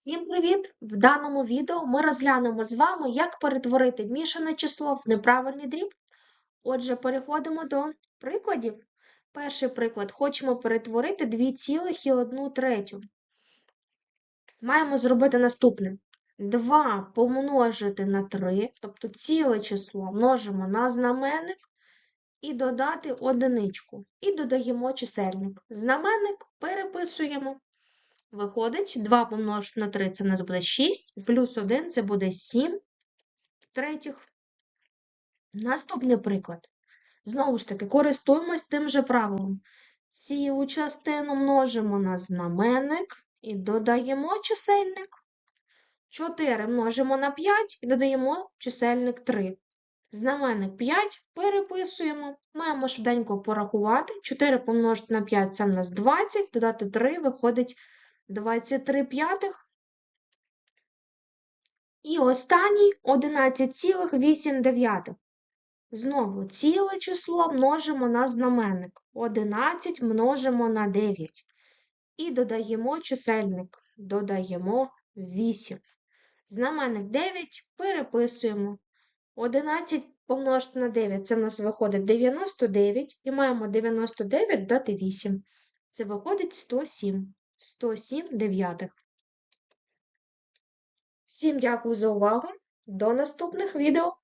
Всім привіт! В даному відео ми розглянемо з вами, як перетворити мішане число в неправильний дріб. Отже, переходимо до прикладів. Перший приклад. Хочемо перетворити 2,1 третю. Маємо зробити наступне. 2 помножити на 3, тобто ціле число множимо на знаменник і додати одиничку. І додаємо чисельник. Знаменник переписуємо. Виходить, 2 помножити на 3 це в нас буде 6, плюс 1 це буде 7 третіх. Наступний приклад. Знову ж таки, користуємось тим же правилом. Цілу частину множимо на знаменник і додаємо чисельник. 4 множимо на 5 і додаємо чисельник 3. Знаменник 5 переписуємо. Маємо швиденько порахувати. 4 помножити на 5 це в нас 20, додати 3 виходить 23 п'ятих. І останній 11,8. Знову ціле число множимо на знаменник. 11 множимо на 9. І додаємо чисельник. Додаємо 8. Знаменник 9 переписуємо. 11 помножити на 9, це в нас виходить 99. І маємо 99 дати 8. Це виходить 107. 107 дев'ятих. Всім дякую за увагу. До наступних відео.